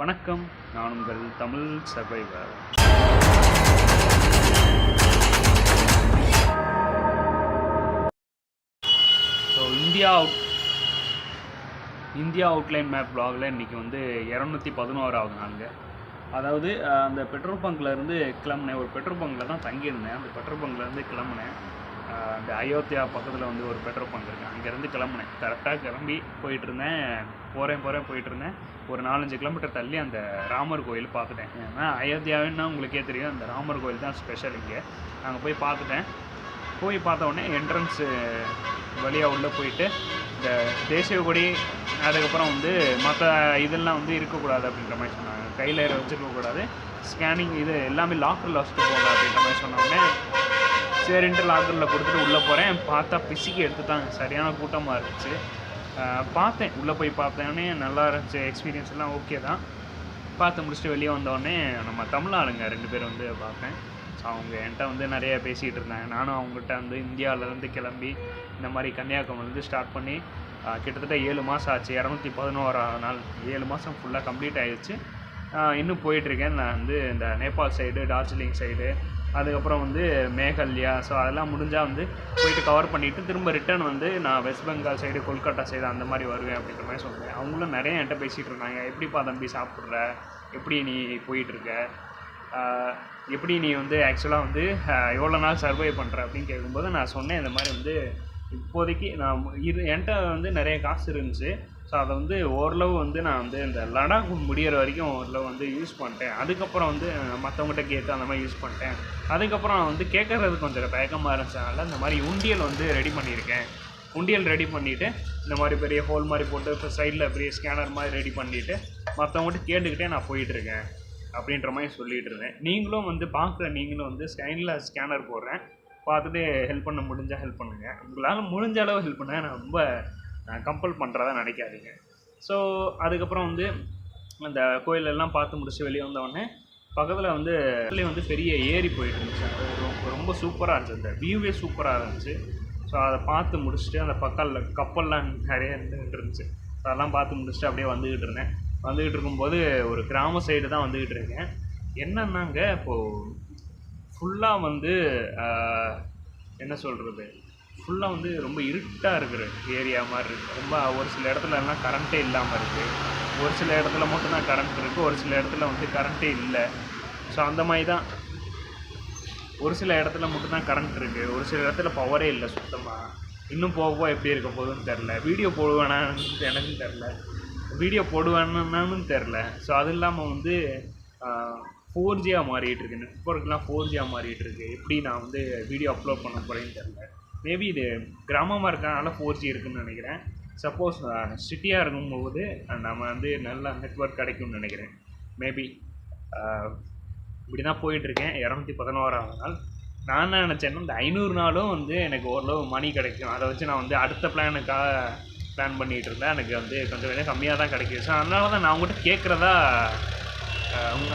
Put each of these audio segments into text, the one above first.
வணக்கம். நான் உங்கள் Tamil survivor so India out India outline map ப்ளாகில் இன்றைக்கி வந்து இரநூத்தி பதினோராவது நாளுங்க. அதாவது அந்த பெட்ரோல் பங்க்லேருந்து கிளம்புனேன். ஒரு பெட்ரோல் பங்க்கில் தான் தங்கியிருந்தேன். அந்த பெட்ரோல் பங்க்லேருந்து கிளம்புனேன். அந்த அயோத்தியா பக்கத்தில் வந்து ஒரு பெட்ரோல் பங்க் இருக்குது அங்கேருந்து கிளம்புனேன். கரெக்டாக கிளம்பி போயிட்டுருந்தேன். போகிறேன் போகிறேன் போயிட்டுருந்தேன். ஒரு நாலஞ்சு கிலோமீட்டர் தள்ளி அந்த ராமர் கோயில் பார்த்துட்டேன். ஏன்னா அயோத்தியாவின்னா உங்களுக்கே தெரியும். அந்த ராமர் கோயில் தான் ஸ்பெஷல் இங்கே. அங்கே போய் பார்த்துட்டேன். போய் பார்த்த உடனே என்ட்ரன்ஸு வழியாக உள்ளே போயிட்டு இந்த தேசிய கொடி அதுக்கப்புறம் வந்து மற்ற இதெல்லாம் வந்து இருக்கக்கூடாது அப்படின்ற மாதிரி சொன்னாங்க. கையில் வச்சுருக்கக்கூடாது. ஸ்கேனிங் இது எல்லாமே லாக்கரில் வச்சுட்டு போகலாம் அப்படின்ற மாதிரி சொன்ன உடனே சரின்ட்டு லாக்கரில் கொடுத்துட்டு உள்ளே போகிறேன் பார்த்தா பிசிக்கி எடுத்துட்டாங்க சரியான கூட்டமாக இருந்துச்சு. பார்த்தேன். உள்ளே போய் பார்த்தோன்னே நல்லா இருந்துச்சு. எக்ஸ்பீரியன்ஸ் எல்லாம் ஓகே தான். பார்த்து முடிச்சுட்டு வெளியே வந்தோடனே நம்ம தமிழ் ஆளுங்க ரெண்டு பேர் வந்து பார்த்தேன். ஸோ அவங்க என்கிட்ட வந்து நிறைய பேசிகிட்டு இருந்தாங்க. நானும் அவங்ககிட்ட வந்து இந்தியாவிலேருந்து கிளம்பி இந்த மாதிரி கன்னியாகுமரிலேருந்து ஸ்டார்ட் பண்ணி கிட்டத்தட்ட ஏழு மாதம் ஆச்சு. இரநூத்தி பதினோராவது நாள். ஏழு மாதம் ஃபுல்லாக கம்ப்ளீட் ஆகிடுச்சு இன்னும் போயிட்டுருக்கேன் நான் வந்து இந்த நேபாள் சைடு டார்ஜிலிங் சைடு அதுக்கப்புறம் வந்து மேகல்யா. ஸோ அதெல்லாம் முடிஞ்சால் வந்து போயிட்டு கவர் பண்ணிவிட்டு திரும்ப ரிட்டர்ன் வந்து நான் West Bengal side Kolkata side அந்த மாதிரி வருவேன் அப்படின்ற மாதிரி சொன்னேன் அவங்களும் நிறைய என்கிட்ட பேசிகிட்டு இருந்தாங்க. எப்படிப்பா தம்பி சாப்பிட்ற? எப்படி நீ போயிட்டுருக்க எப்படி நீ வந்து ஆக்சுவலாக வந்து எவ்வளோ நாள் சர்வை பண்ணுற அப்படின்னு கேட்கும்போது நான் சொன்னேன் இந்த மாதிரி வந்து இப்போதைக்கு நான் இது என்கிட்ட வந்து நிறைய காசு இருந்துச்சு. ஸோ அதை வந்து ஓரளவு வந்து நான் வந்து இந்த லடாக் முடியிற வரைக்கும் ஓரளவு வந்து யூஸ் பண்ணிட்டேன். அதுக்கப்புறம் வந்து மற்றவங்ககிட்ட கேட்டு அந்த மாதிரி யூஸ் பண்ணிட்டேன். அதுக்கப்புறம் நான் வந்து கேட்குறது கொஞ்சம் தயக்கமாக இருந்துச்சனால இந்த மாதிரி உண்டியல் வந்து ரெடி பண்ணியிருக்கேன். உண்டியல் ரெடி பண்ணிவிட்டு இந்த மாதிரி பெரிய ஹோல் மாதிரி போட்டு இப்போ சைடில் பெரிய ஸ்கேனர் மாதிரி ரெடி பண்ணிவிட்டு மற்றவங்ககிட்ட கேட்டுக்கிட்டே நான் போயிட்டுருக்கேன் அப்படின்ற மாதிரி சொல்லிகிட்டு இருந்தேன் நீங்களும் வந்து பார்க்குற நீங்களும் வந்து ஸ்கைனில் ஸ்கேனர் போடுறேன். பார்த்துட்டு ஹெல்ப் பண்ண முடிஞ்சால் ஹெல்ப் பண்ணுங்கள் உங்களால் முடிஞ்ச அளவு ஹெல்ப் பண்ணுங்க நான் ரொம்ப கம்பல் பண்ணுறதா நினைக்காதீங்க. ஸோ அதுக்கப்புறம் வந்து அந்த கோயிலெல்லாம் பார்த்து முடிச்சு வெளியே வந்தோடனே பக்கத்தில் வந்து அதுலேயே வந்து பெரிய ஏரி போயிட்டு இருந்துச்சு. அது ரொம்ப ரொம்ப சூப்பராக இருந்துச்சு. அந்த வியூவே சூப்பராக இருந்துச்சு. ஸோ அதை பார்த்து முடிச்சுட்டு அந்த பக்கத்தில் கப்பல்லாம் நிறைய இருந்துகிட்டு இருந்துச்சு. அதெல்லாம் பார்த்து முடிச்சுட்டு அப்படியே வந்துக்கிட்டு இருந்தேன். வந்துக்கிட்டு இருக்கும்போது ஒரு கிராம சைடு தான் வந்துக்கிட்டு இருக்கேன். என்னன்னாங்க இப்போது ஃபுல்லாக வந்து என்ன சொல்கிறது ஃபுல்லாக வந்து ரொம்ப இருட்டாக இருக்கிற ஏரியா மாதிரி இருக்குது ரொம்ப ஒரு சில இடத்துலலாம் கரண்ட்டே இல்லாமல் இருக்குது ஒரு சில இடத்துல மட்டும்தான் கரண்ட் இருக்குது ஒரு சில இடத்துல வந்து கரண்ட்டே இல்லை. ஸோ அந்த மாதிரி தான் ஒரு சில இடத்துல மட்டும்தான் கரண்ட் இருக்குது ஒரு சில இடத்துல பவரே இல்லை சுத்தமாக இன்னும் போக போக எப்படி இருக்க போகுதுன்னு தெரில வீடியோ போடுவேனான்னு எனக்கும் தெரில வீடியோ போடுவேன்னு தெரில ஸோ அது இல்லாமல் வந்து ஃபோர் ஜியாக மாறிட்டு இருக்கு. நெட்ஒர்க்லாம் ஃபோர் ஜியாக மாறிட்டு இருக்கு. எப்படி நான் வந்து வீடியோ அப்லோட் பண்ண போகிறேன்னு தெரில மேபி இது கிராமமாக இருக்கனால ஃபோர் ஜி இருக்குன்னு நினைக்கிறேன். சப்போஸ் சிட்டியாக இருக்கும்போது நம்ம வந்து நல்ல நெட்ஒர்க் கிடைக்கும்னு நினைக்கிறேன். மேபி இப்படி தான் போயிட்டுருக்கேன். இரநூத்தி பதினோராவது நாள். நான் என்ன நினச்சேன்னா இந்த ஐநூறு நாளும் வந்து எனக்கு ஓரளவு மணி கிடைக்கும். அதை வச்சு நான் வந்து அடுத்த பிளானுக்காக பிளான் பண்ணிகிட்டு இருந்தேன். எனக்கு வந்து கொஞ்சம் கொஞ்சம் கம்மியாக தான் கிடைக்கிது. ஸோ அதனால தான் நான் உங்கள்கிட்ட கேட்குறதா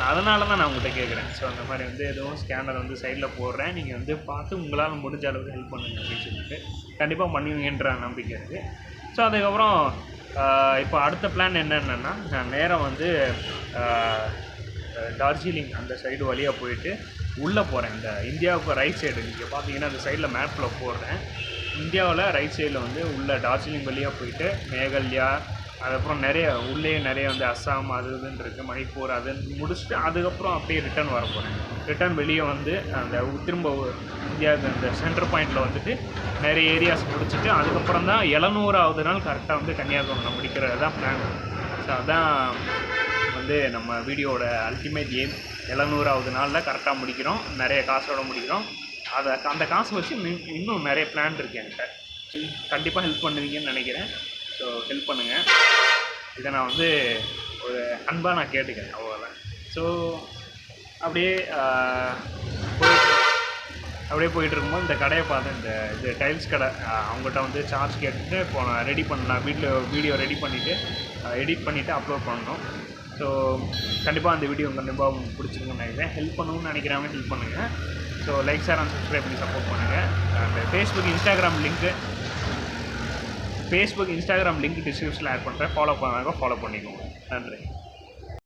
அதனால தான் நான் உங்கள்கிட்ட கேட்குறேன் ஸோ அந்த மாதிரி வந்து எதுவும் ஸ்கேனர் வந்து சைடில் போடுறேன். நீங்கள் வந்து பார்த்து உங்களால் முடிஞ்ச அளவுக்கு ஹெல்ப் பண்ணுங்க அப்படின்னு சொல்லிட்டு கண்டிப்பாக பண்ணுவீங்கன்ற நம்பிக்கை இருக்குது ஸோ அதுக்கப்புறம் இப்போ அடுத்த பிளான் என்னென்னா நான் நேராக வந்து டார்ஜிலிங் அந்த சைடு வழியாக போயிட்டு உள்ளே போகிறேன் இந்த இந்தியாவுக்கு ரைட் சைடு நீங்கள் பார்த்தீங்கன்னா அந்த சைடில் மேப்பில் போடுறேன். இந்தியாவில் ரைட் சைடில் வந்து உள்ள டார்ஜிலிங் வழியாக போயிட்டு மேகல்யா அதுக்கப்புறம் நிறைய உள்ளேயே நிறைய வந்து அஸ்ஸாம் அது இதுன்னு இருக்குது மணிப்பூர் அது முடிச்சுட்டு அதுக்கப்புறம் அப்படியே ரிட்டர்ன் வர போகிறேன் ரிட்டர்ன் வெளியே வந்து அந்த திரும்ப இந்தியாவுக்கு அந்த சென்டர் பாயிண்டில் வந்துட்டு நிறைய ஏரியாஸ் முடிச்சுட்டு அதுக்கப்புறம் தான் எழுநூறாவது நாள் கரெக்டாக வந்து கன்னியாகுமரி முடிக்கிறது. தான் பிளான் ஸோ அதான் வந்து நம்ம வீடியோவோட அல்டிமேட் எய்ம் எழுநூறாவது நாளில் கரெக்டாக முடிக்கிறோம். நிறைய காசோட முடிக்கிறோம். அதை அந்த காசை வச்சு இன்னும் நிறைய பிளான் இருக்குது என்கிட்ட. கண்டிப்பாக ஹெல்ப் பண்ணுவீங்கன்னு நினைக்கிறேன். ஸோ ஹெல்ப் பண்ணுங்கள் இதை நான் வந்து ஒரு அன்பாக நான் கேட்டுக்கிறேன் அவ்வளோதான் ஸோ அப்படியே போயிட்டு அப்படியே போயிட்டு இருக்கும்போது இந்த கடையை பார்த்தேன் இந்த இது டைல்ஸ் கடை அவங்ககிட்ட வந்து சார்ஜ் கேட்டுட்டு இப்போ நான் ரெடி பண்ணலாம் வீட்டில் வீடியோ ரெடி பண்ணிவிட்டு எடிட் பண்ணிவிட்டு அப்லோட் பண்ணணும். ஸோ கண்டிப்பாக அந்த வீடியோ கண்டிப்பாக உங்களுக்கு பிடிச்சிருக்குன்னு நினைக்கிறேன். ஹெல்ப் பண்ணணும்னு நினைக்கிறவங்க ஹெல்ப் பண்ணுங்கள் so like share and subscribe பண்ணி சப்போர்ட் பண்ணுங்கள் அந்த ஃபேஸ்புக் இன்ஸ்டாகிராம் லிங்க்கு ஃபேஸ்புக் இன்ஸ்டாகிராம் லிங்க் டிஸ்கிரிப்ஷனில் ஆட் பண்ணுறேன் ஃபாலோ பண்ணாங்க ஃபாலோ பண்ணிக்கோங்க. நன்றி.